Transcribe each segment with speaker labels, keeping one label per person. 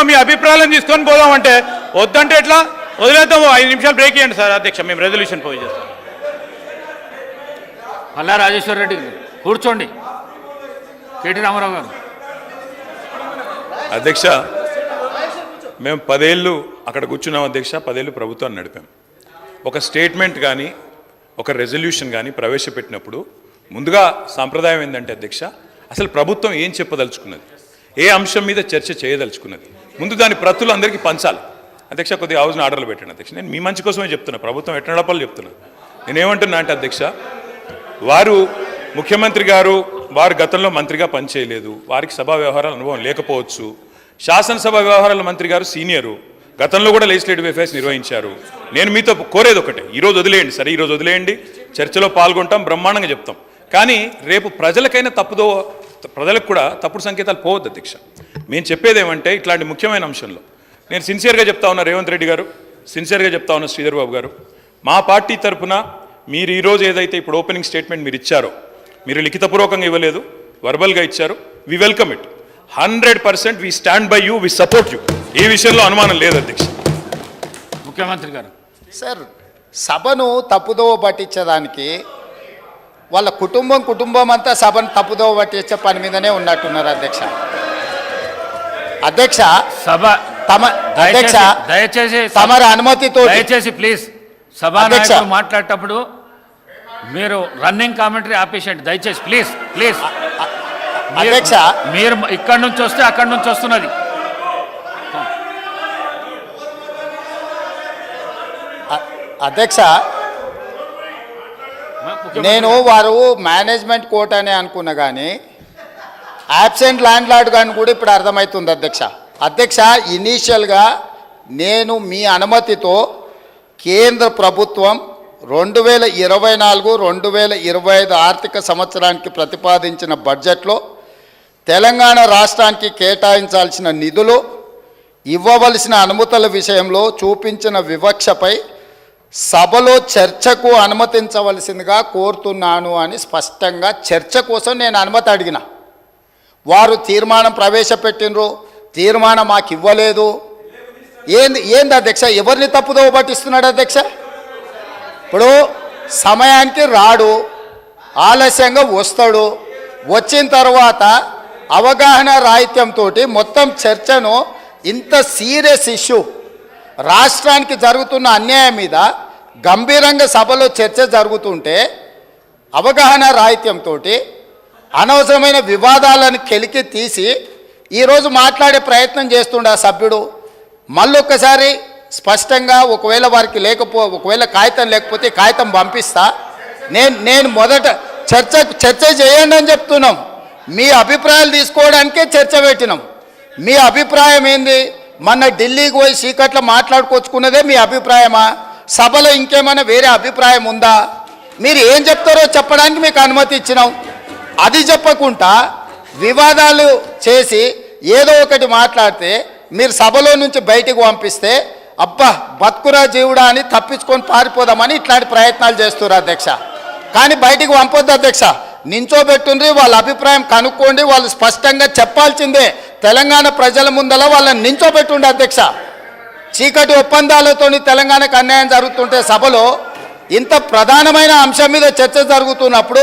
Speaker 1: మీతో మీ అభిప్రాయాలను తీసుకొని పోదామంటే వద్దంటే ఎట్లా? వదిలేద్దాము. ఐదు నిమిషాలు బ్రేక్ ఇవ్వండి సార్ అధ్యక్ష. మేము రెజల్యూషన్ పోయి చేస్తాం.
Speaker 2: పల్లా రాజేశ్వర రెడ్డి కూర్చోండి. కేటీ రామారావు గారు.
Speaker 3: అధ్యక్ష మేము పదేళ్ళు అక్కడ కూర్చున్నాం అధ్యక్ష పదేళ్ళు ప్రభుత్వాన్ని నడిపాం. ఒక స్టేట్మెంట్ కానీ ఒక రెజల్యూషన్ కానీ ప్రవేశపెట్టినప్పుడు ముందుగా సాంప్రదాయం ఏంటంటే అధ్యక్ష అసలు ప్రభుత్వం ఏం చెప్పదలుచుకున్నది? ఏ అంశం మీద చర్చ చేయదలుచుకున్నది? ముందు దాని ప్రతులు అందరికీ పంచాలి. అధ్యక్ష కొద్దిగా హౌస్ని ఆర్డర్లు పెట్టండి అధ్యక్ష. నేను మీ మంచి కోసమే చెప్తున్నా. ప్రభుత్వం ఎట్లా నడపాలో చెప్తున్నా. నేనేమంటున్నా అంటే అధ్యక్ష వారు ముఖ్యమంత్రి గారు వారు గతంలో మంత్రిగా పనిచేయలేదు. వారికి సభా వ్యవహారాల అనుభవం లేకపోవచ్చు. శాసనసభ వ్యవహారాల మంత్రి గారు సీనియరు. గతంలో కూడా లెజిస్లేటివ్ అఫైర్స్ నిర్వహించారు. నేను మీతో కోరేది ఒకటే. ఈరోజు వదిలేయండి. సరే ఈరోజు వదిలేయండి. చర్చలో పాల్గొంటాం బ్రహ్మాండంగా చెప్తాం. కానీ రేపు ప్రజలకైనా తప్పుదో ప్రజలకు కూడా తప్పుడు సంకేతాలు పోవద్దు అధ్యక్ష. మేము చెప్పేది ఏమంటే ఇట్లాంటి ముఖ్యమైన అంశంలో. నేను సిన్సియర్గా చెప్తా ఉన్నా రేవంత్ రెడ్డి గారు సిన్సియర్గా చెప్తా ఉన్నా శ్రీధర్ బాబు గారు. మా పార్టీ తరపున మీరు ఈరోజు ఏదైతే ఇప్పుడు ఓపెనింగ్ స్టేట్మెంట్ మీరు ఇచ్చారో మీరు లిఖితపూర్వకంగా ఇవ్వలేదు వర్బల్గా ఇచ్చారు we welcome it hundred percent we stand by you we support you ఈ విషయంలో అనుమానం లేదు అధ్యక్ష.
Speaker 2: ముఖ్యమంత్రి గారు.
Speaker 4: సార్ సభను తప్పుదోవ పట్టించడానికి వాళ్ళ కుటుంబం కుటుంబం అంతా సభను తప్పుదోవ పట్టించే పని మీదనే ఉన్నట్టున్నారు అధ్యక్ష. అధ్యక్ష
Speaker 2: సభ
Speaker 4: తమ అధ్యక్ష
Speaker 2: దయచేసి
Speaker 4: తమరి అనుమతితో
Speaker 2: దయచేసి ప్లీజ్ సభా
Speaker 4: అధ్యక్ష.
Speaker 2: నాయకులు మాట్లాడేటప్పుడు మీరు రన్నింగ్ కామెంటరీ ఆపేసేయండి. దయచేసి ప్లీజ్ ప్లీజ్.
Speaker 4: అధ్యక్ష.
Speaker 2: మీరు ఇక్కడి నుంచి వస్తే అక్కడి నుంచి వస్తున్నది.
Speaker 4: అధ్యక్ష నేను వారు మేనేజ్మెంట్ కోర్ట్ అని అనుకున్నా కానీ యాబ్సెంట్ ల్యాండ్ లార్డ్ కానీ కూడా ఇప్పుడు అర్థమవుతుంది అధ్యక్ష. అధ్యక్ష ఇనీషియల్గా నేను మీ అనుమతితో కేంద్ర ప్రభుత్వం రెండు వేల ఇరవై నాలుగు రెండు వేల ఇరవై ఐదు ఆర్థిక సంవత్సరానికి ప్రతిపాదించిన బడ్జెట్లో తెలంగాణ రాష్ట్రానికి కేటాయించాల్సిన నిధులు ఇవ్వవలసిన అనుమతుల విషయంలో చూపించిన వివక్షపై సభలో చర్చకు అనుమతించవలసిందిగా కోరుతున్నాను అని స్పష్టంగా చర్చ కోసం నేను అనుమతి అడిగిన. వారు తీర్మానం ప్రవేశపెట్టినరు తీర్మానం మాకు ఇవ్వలేదు ఏంది ఏంది అధ్యక్ష? ఎవరిని తప్పుదో పట్టిస్తున్నాడు అధ్యక్ష? ఇప్పుడు సమయానికి రాడు ఆలస్యంగా వస్తాడు. వచ్చిన తర్వాత అవగాహన రాహిత్యంతో మొత్తం చర్చను ఇంత సీరియస్ ఇష్యూ రాష్ట్రానికి జరుగుతున్న అన్యాయం మీద గంభీరంగా సభలో చర్చ జరుగుతుంటే అవగాహన రాహిత్యంతో అనవసరమైన వివాదాలను కెలికి తీసి ఈరోజు మాట్లాడే ప్రయత్నం చేస్తుండే ఆ సభ్యుడు. మళ్ళొక్కసారి స్పష్టంగా ఒకవేళ వారికి లేకపో ఒకవేళ కాగితం లేకపోతే కాగితం పంపిస్తా. నేను నేను మొదట చర్చ చర్చ చేయండి అని చెప్తున్నాం. మీ అభిప్రాయాలు తీసుకోవడానికే చర్చ పెట్టినాం. మీ అభిప్రాయం ఏంది? మొన్న ఢిల్లీకి పోయి చీకట్లో మాట్లాడుకొచ్చుకున్నదే మీ అభిప్రాయమా? సభలో ఇంకేమైనా వేరే అభిప్రాయం ఉందా? మీరు ఏం చెప్తారో చెప్పడానికి మీకు అనుమతి ఇచ్చినాం. అది చెప్పకుండా వివాదాలు చేసి ఏదో ఒకటి మాట్లాడితే మీరు సభలో నుంచి బయటికి పంపిస్తే అబ్బా బతుకురా జీవుడా అని తప్పించుకొని పారిపోదామని ఇట్లాంటి ప్రయత్నాలు చేస్తున్నారు అధ్యక్ష. కానీ బయటికి పంపొద్దు అధ్యక్ష. నించోబెట్టుండ్రి వాళ్ళ అభిప్రాయం కనుక్కోండి వాళ్ళు స్పష్టంగా చెప్పాల్సిందే. తెలంగాణ ప్రజల ముందల వాళ్ళని నించోబెట్టుండి అధ్యక్ష. చీకటి ఒప్పందాలతోని తెలంగాణకు అన్యాయం జరుగుతుంటే సభలో ఇంత ప్రధానమైన అంశం మీద చర్చ జరుగుతున్నప్పుడు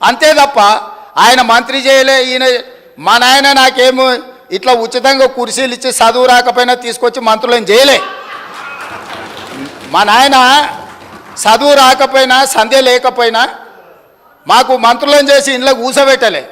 Speaker 4: అంతే తప్ప ఆయన మంత్రి చేయలే ఈయన మా నాయన నాకేమో ఇట్లా ఉచితంగా కుర్చీలు ఇచ్చి చదువు రాకపోయినా తీసుకొచ్చి మంత్రులను చేయలే. మా నాయన చదువు రాకపోయినా సంధ్య లేకపోయినా మాకు మంత్రులను చేసి ఇంట్లో కూసబెట్టలే